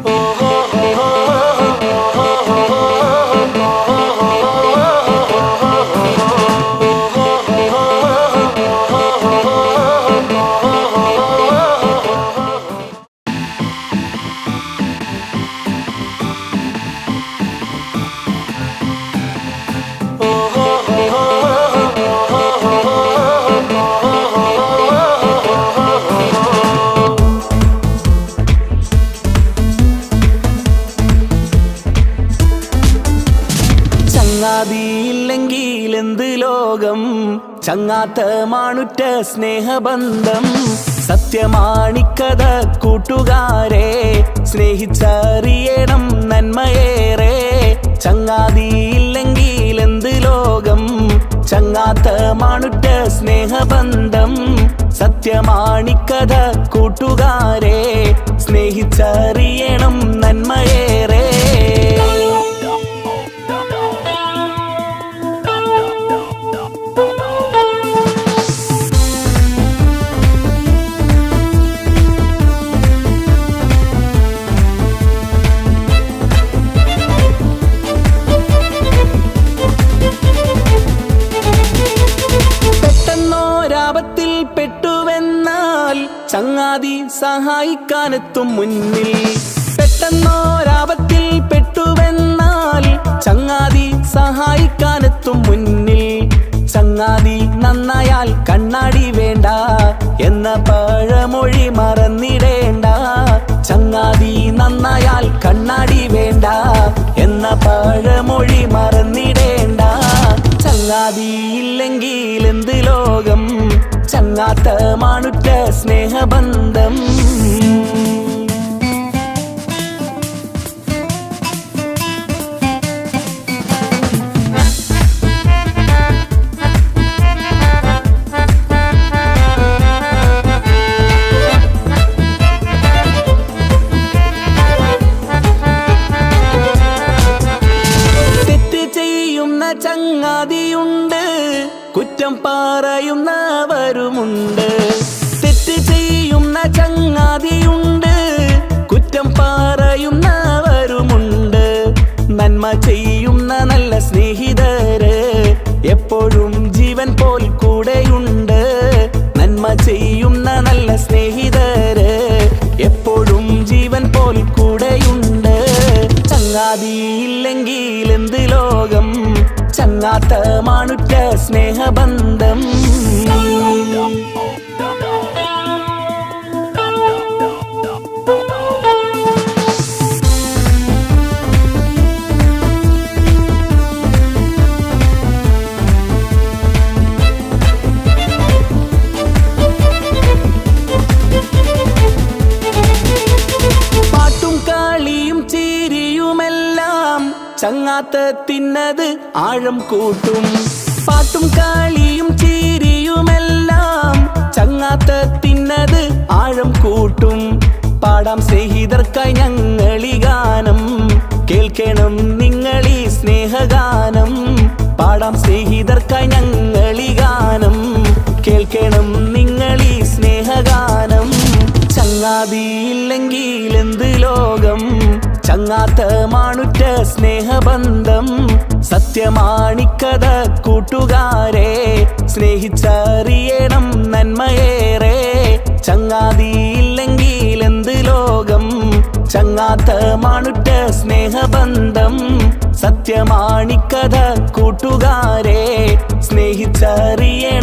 ചങ്ങാതിയില്ലെങ്കിൽ ലോകം ചങ്ങാത്ത മാണുറ്റ സ്നേഹബന്ധം. സത്യമാണിക്കഥ കൂട്ടുകാരെ. സ്നേഹിച്ചറിയണം നന്മയേറെ. ചങ്ങാതിയില്ലെങ്കിൽ എന്ത് ലോകം? ചങ്ങാത്ത മാണുറ്റ സ്നേഹബന്ധം. സത്യമാണിക്കഥ കൂട്ടുകാരെ. സ്നേഹിച്ചറിയണം ചങ്ങാതി സഹായിക്കാനെത്തും മുന്നിൽ. പെട്ടെന്നോരാപത്തിൽ പെട്ടുവെന്നാൽ ചങ്ങാതി സഹായിക്കാനെത്തും ചങ്ങാത്ത മാണുറ്റ സ്നേഹബന്ധം. കുറ്റം പറയുന്നവരുമുണ്ട് തെറ്റ് ചെയ്യുന്ന ചങ്ങാതിയുണ്ട്. കുറ്റം പറയുന്നവരുമുണ്ട് നന്മ ചെയ്യുന്ന നല്ല സ്നേഹിതര് എപ്പോഴും ജീവൻ പോൽ കൂടെയുണ്ട്. നന്മ ചെയ്യുന്ന നല്ല സ്നേഹിതര് എപ്പോഴും ജീവൻ പോൽ കൂടെയുണ്ട്. ചങ്ങാതിയില്ലെങ്കിൽ എന്ത് ലോകം? ചങ്ങാത്ത മാണുറ്റ സ്നേഹബന്ധം. ചങ്ങാത്തത്തിനത് ആഴം കൂട്ടും. പാട്ടും കളിയും ചിരിയുമെല്ലാം ചങ്ങാത്തത്തിനത് ആഴം കൂട്ടും. പാടാം സ്നേഹിതർക്കായി ഞങ്ങളി ഗാനം. കേൾക്കണം നിങ്ങളീ സ്നേഹഗാനം. പാടാം സ്നേഹിതർക്കായി ഞങ്ങളി ഗാനം. കേൾക്കണം നിങ്ങളീ സ്നേഹഗാനം. ചങ്ങാതിയില്ലെങ്കിൽ എന്ത് ലോകം? ചങ്ങാത്ത മാണുറ്റ സ്നേഹബന്ധം സത്യമാണിക്കഥ കൂട്ടുകാരെ സ്നേഹിച്ചറിയണം നന്മയേറെ. ചങ്ങാതിയില്ലെങ്കിൽ എന്ത് ലോകം? ചങ്ങാത്ത മാണുറ്റ സ്നേഹബന്ധം സത്യമാണിക്കഥ കൂട്ടുകാരെ സ്നേഹിച്ചറിയണം